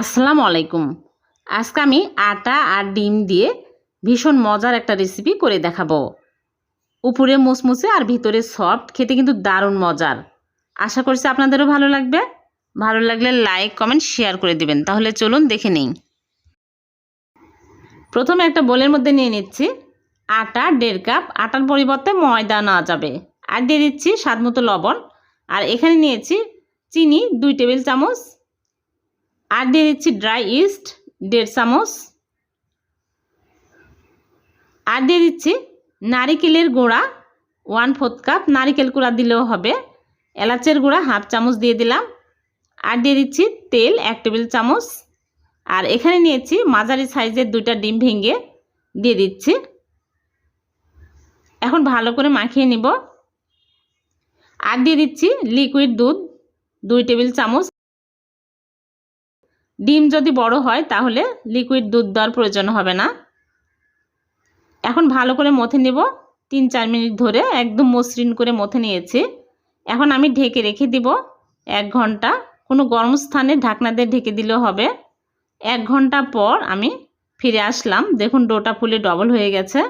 আসসালামু আলাইকুম। আজকে আমি আটা আর ডিম দিয়ে ভীষণ মজার একটা রেসিপি করে দেখাবো। উপরে মুসমুসে আর ভিতরে সফট খেতে কিন্তু দারুণ মজার। আশা করছি আপনাদেরও ভালো লাগবে। ভালো লাগলে লাইক কমেন্ট শেয়ার করে দিবেন। তাহলে চলুন দেখে নিই। প্রথমে একটা বোলের মধ্যে নিয়ে নিচ্ছি। আটা দেড় কাপ, আটার পরিবর্তে ময়দা নেওয়া যাবে। আর দিয়ে দিচ্ছি স্বাদ মতো লবণ। আর এখানে নিয়েছি চিনি দুই টেবিল চামচ। আর দিয়ে দিচ্ছি ড্রাই ইস্ট, দেড় চামচ। আর দিয়ে দিচ্ছি নারিকেলের গুঁড়া ওয়ান ফোর্থ কাপ নারিকেল গুঁড়া দিলেও হবে। এলাচের গুঁড়া হাফ চামচ দিয়ে দিলাম। আর দিয়ে দিচ্ছি তেল, এক টেবিল চামচ। আর এখানে নিয়েছি মাঝারি সাইজের দুইটা ডিম ভেঙে দিয়ে দিচ্ছি। এখন ভালো করে মাখিয়ে নিব। আর দিয়ে দিচ্ছি লিকুইড দুধ, দুই টেবিল চামচ। ডিম যদি বড় হয়, তাহলে লিকুইড দুধ দেওয়ার প্রয়োজন হবে না। এখন ভালো করে মথে নেব। তিন চার মিনিট ধরে একদম মসৃণ করে মথে নিয়েছি। এখন আমি ঢেকে রেখে দিব এক ঘণ্টা। কোনো গরম স্থানে ঢাকনা দিয়ে ঢেকে দিলেও হবে। এক ঘণ্টা পর আমি ফিরে আসলাম। দেখুন ডোটা ফুলে ডবল হয়ে গেছে।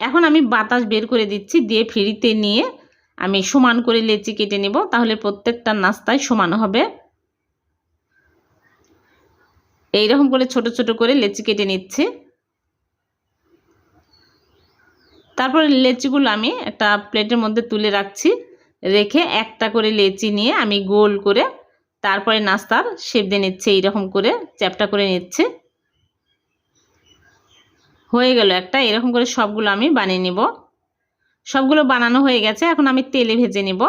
এখন আমি বাতাস বের করে দিচ্ছি দিয়ে ফ্রিতে নিয়ে আমি সমান করে লেচি কেটে নেব, তাহলে প্রত্যেকটা নাস্তায় সমান হবে। এইরকম করে ছোট ছোট করে লেচি কেটে নিচ্ছি। তারপরে লেচিগুলো আমি একটা প্লেটের মধ্যে তুলে রাখছি। রেখে একটা করে লেচি নিয়ে আমি গোল করে তারপরে নাস্তার শেপ দিয়ে নিচ্ছে, এইরকম করে চ্যাপটা করে নিচ্ছে। হয়ে গেল একটা, এরকম করে সবগুলো আমি বানিয়ে নিব। সবগুলো বানানো হয়ে গেছে। এখন আমি তেলে ভেজে নিব।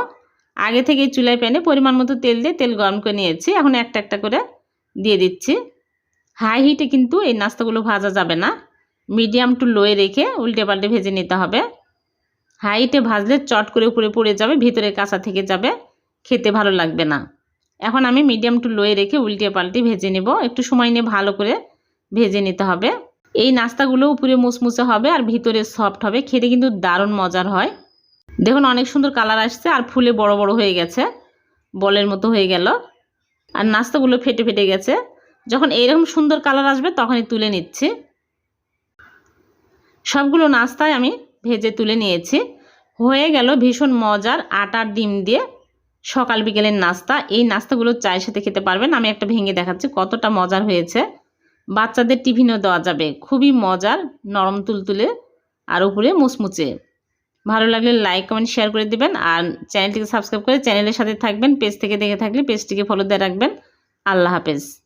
আগে থেকে চুলায় প্যানে পরিমাণ মতো তেল দিয়ে তেল গরম করে নিয়েছি। এখন একটা একটা করে দিয়ে দিচ্ছি। হাই হিটে কিন্তু এই নাস্তাগুলো ভাজা যাবে না। মিডিয়াম টু লোয়ে রেখে উল্টে পাল্টে ভেজে নিতে হবে। হাই হিটে ভাজলে চট করে উপরে পড়ে যাবে, ভিতরে কাঁচা থেকে যাবে। খেতে ভালো লাগবে না। এখন আমি মিডিয়াম টু লোয়ে রেখে উল্টে পাল্টে ভেজে নেব। একটু সময় নিয়ে ভালো করে ভেজে নিতে হবে। এই নাস্তাগুলো উপরে মুসমুসে হবে আর ভিতরে সফট হবে। খেতে কিন্তু দারুণ মজার হয়। দেখুন, অনেক সুন্দর কালার আসছে আর ফুলে বড় বড় হয়ে গেছে। বলের মতো হয়ে গেল। আর নাস্তাগুলো ফেটে ফেটে গেছে। যখন এইরকম সুন্দর কালার আসবে, তখনই তুলে নিচ্ছি। সবগুলো নাস্তায় আমি ভেজে তুলে নিয়েছি। হয়ে গেল ভীষণ মজার আটার ডিম দিয়ে সকাল বিকেলের নাস্তা। এই নাস্তাগুলো চায়ের সাথে খেতে পারবেন। আমি একটা ভেঙে দেখাচ্ছি কতটা মজার হয়েছে। বাচ্চাদের টিফিনও দেওয়া যাবে। খুবই মজার, নরম তুলতুলে আর উপরে মুচমুচে। ভালো লাগলে লাইক কমেন্ট শেয়ার করে দিবেন আর চ্যানেলটিকে সাবস্ক্রাইব করে চ্যানেলের সাথে থাকবেন। পেজ থেকে দেখে থাকলে পেজটিকে ফলো দিয়ে রাখবেন। আল্লাহ হাফেজ।